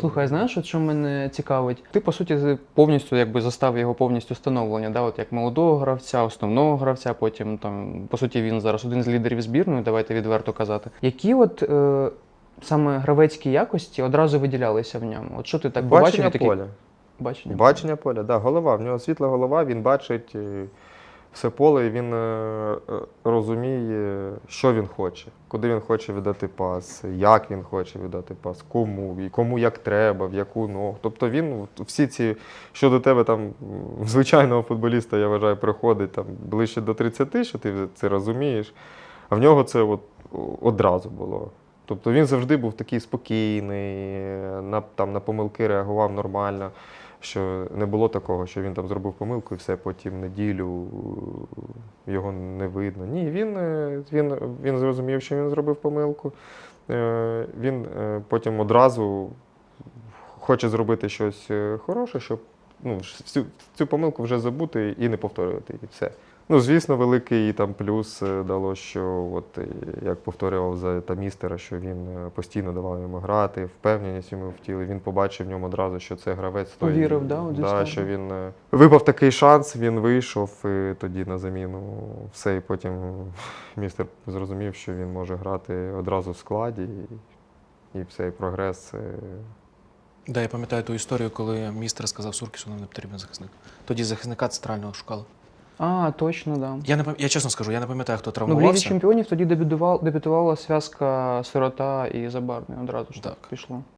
Слухай, знаєш, от що мене цікавить? Ти по суті повністю якби застав його повністю становлення, да? от як молодого гравця, основного гравця, потім там по суті він зараз один з лідерів збірної, давайте відверто казати. Які от е, саме гравецькі якості одразу виділялися в ньому? От що ти так побачив? Бачення і такий- Бачення. Бачення поля, да, голова. В нього світла голова, він бачить е, все поле, і він е, е, розуміє, що він хоче, куди він хоче віддати пас, як він хоче віддати пас, кому, і кому як треба, в яку ногу. Тобто він всі ці, що до тебе там звичайного футболіста, я вважаю, приходить там ближче до 30, що ти це розумієш. А в нього це от одразу було. Тобто він завжди був такий спокійний, на, там, на помилки реагував нормально, що не було такого, що він там зробив помилку і все, потім неділю е, його не видно. Ні, він, е, він, він зрозумів, що він зробив помилку. Е, Він потім одразу хоче зробити щось хороше, щоб ну, цю, цю помилку вже забути і не повторювати. І все. Ну, звісно, великий там плюс е, дало, що от е, як повторював за та містера, що він е, постійно давав йому грати, впевненість йому в тілі. Він побачив в ньому одразу, що це гравець той, Повірив, да, да, що він випав такий шанс, він вийшов і тоді на заміну все. І потім містер зрозумів, що він може грати одразу в складі, і, і все, і прогрес. Да, я пам'ятаю ту історію, коли містер сказав Суркісу, що нам не потрібен захисник. Тоді захисника центрального шукали. А, точно, да. Я не пам- я чесно скажу, я не пам'ятаю, хто Ну, в Лізі чемпіонів тоді дебютувала, дебютувала зв'язка Сирота і Забарний. Одразу ж так Так. пішло.